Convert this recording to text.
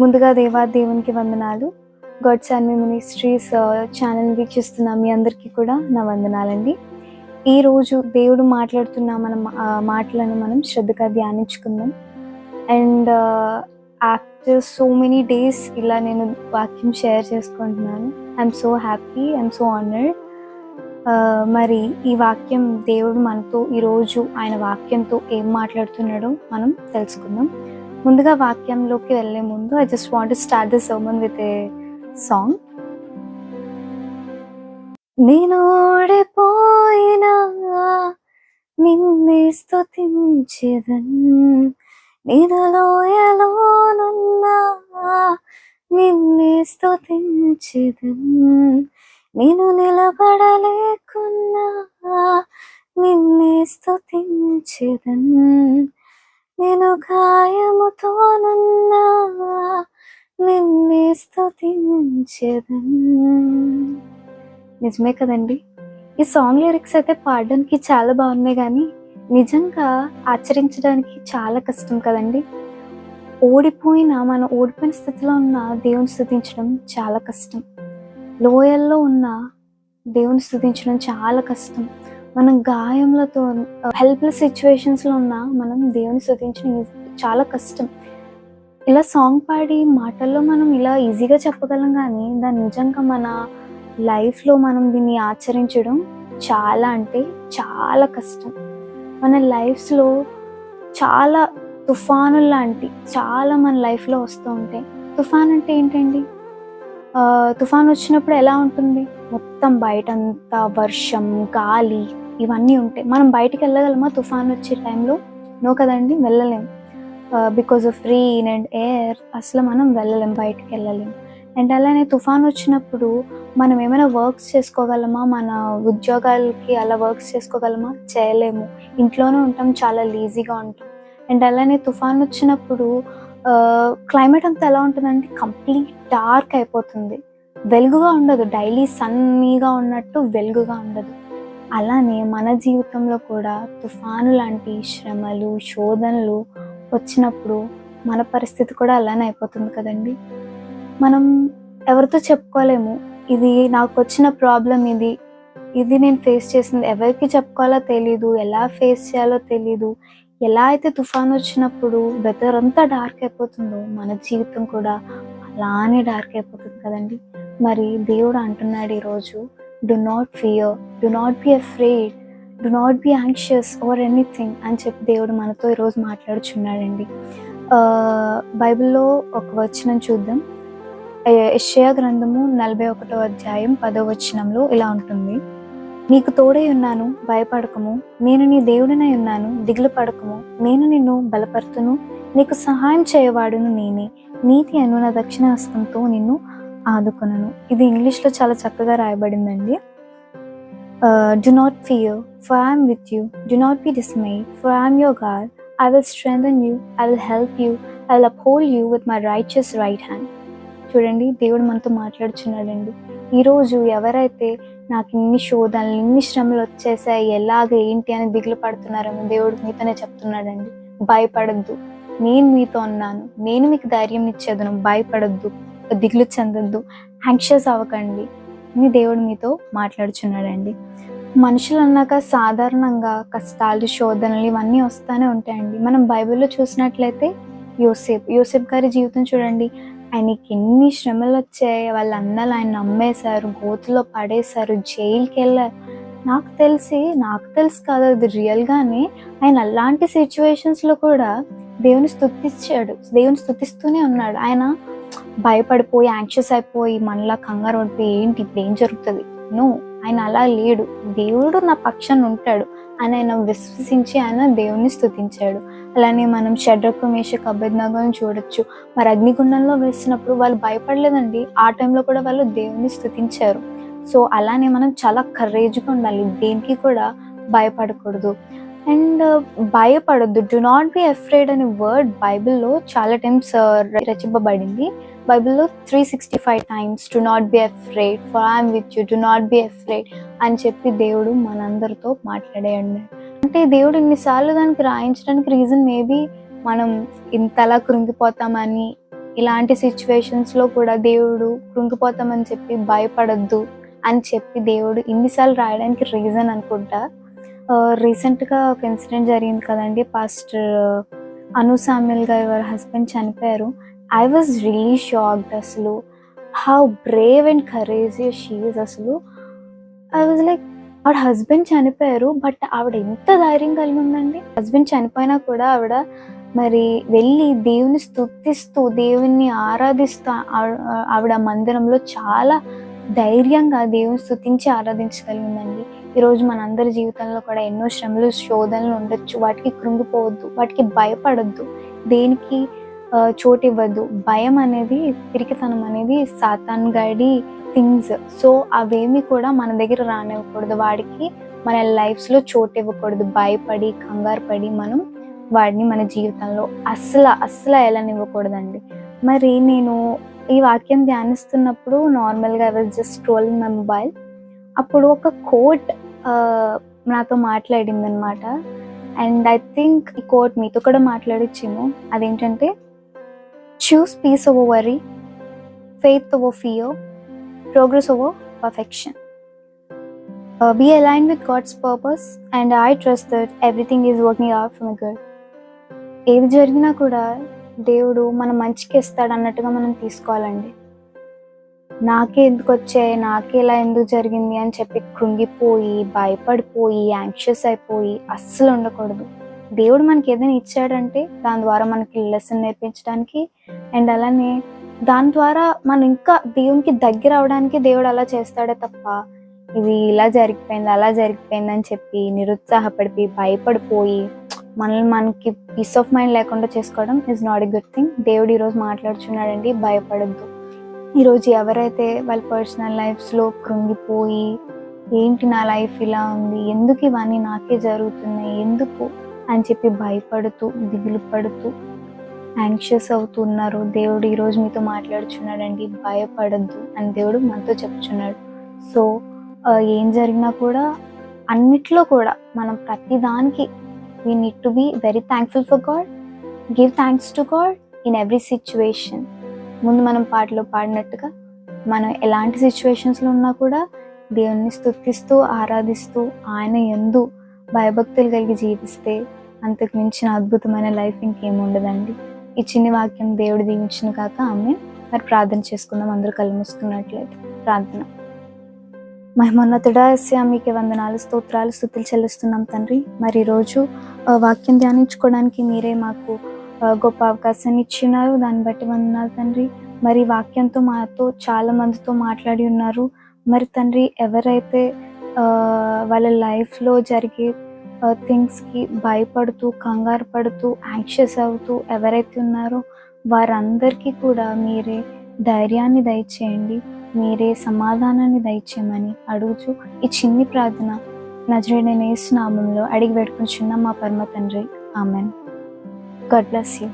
ముందుగా దేవా దేవునికి వందనాలు. గాడ్స్ అండ్ మినిస్ట్రీస్ ఛానల్ వీక్షిస్తున్న మీ అందరికీ కూడా నా వందనాలండి. ఈ రోజు దేవుడు మాట్లాడుతున్న మన మాటలను మనం శ్రద్ధగా ధ్యానించుకుందాం. And after so many days ఇలా నేను వాక్యం షేర్ చేసుకుంటున్నాను. I'm so happy I'm so honoured మరి ఈ వాక్యం దేవుడు మనతో ఈరోజు ఆయన వాక్యంతో ఏం మాట్లాడుతున్నాడో మనం తెలుసుకుందాం. ముందుగా వాక్యంలోకి వెళ్ళే ముందు I just want start the sermon with a song నేను ఓడిపోయినా నిన్నే స్థుతించదన్ నేను లోయలోనున్నా నిన్నే స్థుతించదన్ నేను నిలబడలేకున్నా నిన్నే స్థుతించదన్ నేను గాయముతోనున్నా నిన్నే స్తుతించెదన్ నిజమే కదండి. ఈ సాంగ్ లిరిక్స్ అయితే పాడడానికి చాలా బాగున్నాయి కానీ నిజంగా ఆచరించడానికి చాలా కష్టం కదండి. ఓడిపోయిన మనం ఓడిపోయిన స్థితిలో ఉన్న దేవుని స్థుతించడం చాలా కష్టం. లోయల్లో ఉన్న దేవుని స్థుతించడం చాలా కష్టం. మనం గాయములతో హెల్ప్లెస్ సిచ్యువేషన్స్లో ఉన్న మనం దేవుని స్థుతించడం చాలా కష్టం. ఇలా సాంగ్ పాడి మాటల్లో మనం ఇలా ఈజీగా చెప్పగలం కానీ దాన్ని నిజంగా మన లైఫ్లో మనం దీన్ని ఆచరించడం చాలా అంటే చాలా కష్టం. మన లైఫ్స్లో చాలా తుఫానులు లాంటి చాలా మన లైఫ్లో వస్తూ ఉంటాయి. తుఫాన్ అంటే ఏంటండి? తుఫాన్ వచ్చినప్పుడు ఎలా ఉంటుంది? మొత్తం బయటంతా వర్షం గాలి ఇవన్నీ ఉంటాయి. మనం బయటికి వెళ్ళగలమా? తుఫాన్ వచ్చే టైంలో? నో కదండి వెళ్ళలేము because of rain and air అసలు మనం వెళ్ళలేం బయటికి వెళ్ళలేం. అండ్ అలానే తుఫాన్ వచ్చినప్పుడు మనం ఏమైనా వర్క్స్ చేసుకోగలమా? మన ఉద్యోగాలకి అలా వర్క్స్ చేసుకోగలమా? చేయలేము. ఇంట్లోనే ఉంటాం చాలా లేజీగా ఉంటాం. అండ్ అలానే తుఫాన్ వచ్చినప్పుడు క్లైమేట్ అంతా ఎలా ఉంటుందంటే కంప్లీట్ డార్క్ అయిపోతుంది. వెలుగుగా ఉండదు. డైలీ సన్నీగా ఉన్నట్టు వెలుగుగా ఉండదు. అలానే మన జీవితంలో కూడా తుఫాను లాంటి శ్రమలు శోధనలు వచ్చినప్పుడు మన పరిస్థితి కూడా అలానే అయిపోతుంది కదండి. మనం ఎవరితో చెప్పుకోలేము ఇది నాకు వచ్చిన ప్రాబ్లం ఇది ఇది నేను ఫేస్ చేసింది ఎవరికి చెప్పుకోవాలో తెలీదు ఎలా ఫేస్ చేయాలో తెలీదు ఎలా అయితే తుఫాన్ వచ్చినప్పుడు వెదర్ అంతా డార్క్ అయిపోతుందో మన జీవితం కూడా అలానే డార్క్ అయిపోతుంది కదండి. మరి దేవుడు అంటున్నాడు ఈరోజు do not fear do not be afraid do not be anxious or anything అని చెప్పి దేవుడు మనతో ఈరోజు మాట్లాడుచున్నాడండి. బైబిల్లో ఒక వచనం చూద్దాం. యెషయా గ్రంథము నలభై ఒకటో అధ్యాయం పదో వచనంలో ఇలా ఉంటుంది. నీకు తోడై ఉన్నాను భయపడకము. నేను నీ దేవుడినై ఉన్నాను దిగులు పడకము. నేను నిన్ను బలపరుతును. నీకు సహాయం చేయవాడును నేనే. నీతి అను నా దక్షిణ హస్తంతో నిన్ను ఆదుకొనను ఇది ఇంగ్లీష్లో చాలా చక్కగా రాయబడిందండి. Do not fear for I'm with you do not be dismay for I'm your God I will strengthen you I will help you I will uphold you with my righteous right hand చూడండి దేవుడు మనతో మాట్లాడుచున్నాడండి. ఈరోజు ఎవరైతే నాకు ఇన్ని శోధనలు ఇన్ని శ్రమలు వచ్చేసాయి ఎలాగ ఏంటి అని దిగులు పడుతున్నారేమో దేవుడు మీతోనే చెప్తున్నాడండి. భయపడద్దు. నేను మీతో ఉన్నాను. నేను మీకు ధైర్యం ఇచ్చేదను. భయపడద్దు. దిగులు చెందొద్దు. యాంక్షియస్ అవ్వకండి. అని దేవుడు మీతో మాట్లాడుచున్నాడండి. మనుషులు అన్నాక సాధారణంగా కష్టాలు శోధనలు ఇవన్నీ వస్తూనే ఉంటాయండి. మనం బైబిల్లో చూసినట్లయితే యోసేప్ యోసేప్ గారి జీవితం చూడండి. ఆయనకి ఎన్ని శ్రమలు వచ్చాయి. వాళ్ళ అన్నలు ఆయన నమ్మేశారు గోతులో పడేశారు జైలుకి వెళ్ళారు. నాకు తెలిసి నాకు తెలుసు కాదు అది రియల్గానే ఆయన అలాంటి సిచ్యువేషన్స్లో కూడా దేవుని స్థుతిచ్చాడు దేవుని స్థుతిస్తూనే ఉన్నాడు. ఆయన భయపడిపోయి యాంక్షియస్ అయిపోయి మనలా కంగారు పడిపోయి ఏంటి ఇప్పుడు ఏం జరుగుతుంది? నో ఆయన అలా లేడు. దేవుడు నా పక్షాన ఉంటాడు. అని ఆయన విశ్వసించి ఆయన దేవుణ్ణి స్థుతించాడు. అలానే మనం షడ్రకు మేషకు అభ్యర్థనగా చూడొచ్చు. మరి అగ్నిగుండంలో వేసినప్పుడు వాళ్ళు భయపడలేదండి. ఆ టైంలో కూడా వాళ్ళు దేవుణ్ణి స్థుతించారు. సో అలానే మనం చాలా కరేజ్గా ఉండాలి. దేనికి కూడా భయపడకూడదు. అండ్ భయపడద్దు. డు నాట్ బి అఫ్రేడ్ అనే వర్డ్ బైబిల్లో చాలా టైమ్స్ uh, రచింపబడింది. బైబిల్లో three sixty five times to not be afraid for I'm with you do not be afraid అని చెప్పి దేవుడు మనందరితో మాట్లాడేయండి అంటే దేవుడు ఇన్నిసార్లు దానికి రాయించడానికి రీజన్ మేబీ మనం ఇంతలా కృంగిపోతామని ఇలాంటి సిచ్యువేషన్స్లో కూడా దేవుడు కృంగిపోతామని చెప్పి భయపడద్దు అని చెప్పి దేవుడు ఇన్నిసార్లు రాయడానికి రీజన్ అనుకుంటా. రీసెంట్గా ఒక ఇన్సిడెంట్ జరిగింది కదండి. పాస్టర్ అను సామ్యుల్ గారి వారి హస్బెండ్ చనిపోయారు. ఐ వాజ్ రియలీ షాక్డ్ అసలు. How brave and courageous she is అసలు. ఐ వాజ్ లైక్ ఆవిడ హస్బెండ్ చనిపోయారు బట్ ఆవిడ ఎంత ధైర్యం కలిగి ఉందండి. హస్బెండ్ చనిపోయినా కూడా ఆవిడ మరి వెళ్ళి దేవుని స్థుతిస్తూ దేవుణ్ణి ఆరాధిస్తూ ఆవిడ- మందిరంలో చాలా ధైర్యంగా దేవుని స్థుతించి ఆరాధించగలిగిందండి. ఈరోజు మనందరి జీవితంలో కూడా ఎన్నో శ్రమలు శోధనలు ఉండొచ్చు. వాటికి కృంగిపోవద్దు వాటికి భయపడొద్దు. దేనికి చోటు ఇవ్వద్దు భయం అనేది పిరికితనం అనేది సాతాన్ గడి థింగ్స్. సో అవేమి కూడా మన దగ్గర రానివ్వకూడదు. వాడికి మన లైఫ్స్లో చోటు ఇవ్వకూడదు. భయపడి కంగారు పడి మనం వాడిని మన జీవితంలో అస్సలు అస్సలు వెళ్ళనివ్వకూడదండి మరి నేను ఈ వాక్యం ధ్యానిస్తున్నప్పుడు నార్మల్గా I was just scrolling my mobile అప్పుడు ఒక కోట్ నాతో మాట్లాడింది అనమాట అండ్ ఐ థింక్ ఈ కోట్ మీతో కూడా మాట్లాడొచ్చేమో. అదేంటంటే choose peace worry, worry over fear, progress progress perfection. Perfection be align with God's purpose and I trust that everything is working out for my good ఏది జరిగినా కూడా దేవుడు మన మంచికి ఇస్తాడు అన్నట్టుగా మనం తీసుకోవాలండి. నాకే ఎందుకు వచ్చాయి నాకే ఇలా ఎందుకు జరిగింది అని చెప్పి కృంగిపోయి భయపడిపోయి యాంక్షియస్ అయిపోయి అస్సలు ఉండకూడదు. దేవుడు మనకి ఏదైనా ఇచ్చాడంటే దాని ద్వారా మనకి లెసన్ నేర్పించడానికి అండ్ అలానే దాని ద్వారా మనం ఇంకా దేవునికి దగ్గర అవడానికి దేవుడు అలా చేస్తాడే తప్ప ఇది ఇలా జరిగిపోయింది అలా జరిగిపోయింది అని చెప్పి నిరుత్సాహపడిపోయి భయపడిపోయి మనల్ని మనకి పీస్ ఆఫ్ మైండ్ లేకుండా చేసుకోవడం is not a good thing దేవుడు ఈరోజు మాట్లాడుచున్నాడండి భయపడద్దు. ఈరోజు ఎవరైతే వాళ్ళ పర్సనల్ లైఫ్స్లో కృంగిపోయి ఏంటి నా లైఫ్ ఇలా ఉంది ఎందుకు ఇవన్నీ నాకే జరుగుతున్నాయి ఎందుకు అని చెప్పి భయపడుతూ దిగులు పడుతూ యాంగ్షియస్ అవుతున్నారు దేవుడు ఈరోజు మీతో మాట్లాడుచున్నాడండి భయపడద్దు అని దేవుడు మనతో చెప్తున్నాడు. సో ఏం జరిగినా కూడా అన్నిట్లో కూడా మనం ప్రతిదానికి we need to be very thankful for God give thanks to God in every situation ముందు మనం పాటలో పాడినట్టుగా మనం ఎలాంటి సిచ్యువేషన్స్లో ఉన్నా కూడా దేవుణ్ణి స్థుతిస్తూ ఆరాధిస్తూ ఆయన ఎందు భయభక్తులు కలిగి జీవిస్తే అంతకు మించిన అద్భుతమైన లైఫ్ ఇంకేముండదండి ఈ చిన్ని వాక్యం దేవుడు దీవించిన కాక ఆమె మరి ప్రార్థన చేసుకుందాం అందరూ కళ్ళు మూసుకున్నట్లయితే. ప్రార్థన. మహిమోన్నతుడా ఎస్యా మీకు వందనాలు స్తోత్రాలు స్థుతులు చెల్లిస్తున్నాం తండ్రి. మరి ఈరోజు వాక్యం ధ్యానించుకోవడానికి మీరే మాకు గొప్ప అవకాశాన్ని ఇచ్చినారు. దాన్ని బట్టి వందనాలు తండ్రి. మరి వాక్యంతో మాతో చాలా మందితో మాట్లాడి ఉన్నారు. మరి తండ్రి ఎవరైతే వాళ్ళ లైఫ్లో జరిగే థింగ్స్కి భయపడుతూ కంగారు పడుతూ యాంగ్షియస్ అవుతూ ఎవరైతే ఉన్నారో వారందరికీ కూడా మీరే ధైర్యాన్ని దయచేయండి. మీరే సమాధానాన్ని దయచేయమని అడుగుచు ఈ చిన్ని ప్రార్థన నజరేడైన యేసు నామంలో అడిగి పెట్టుకుని చిన్న మా పరమ తండ్రి. ఆమెన్. God bless you.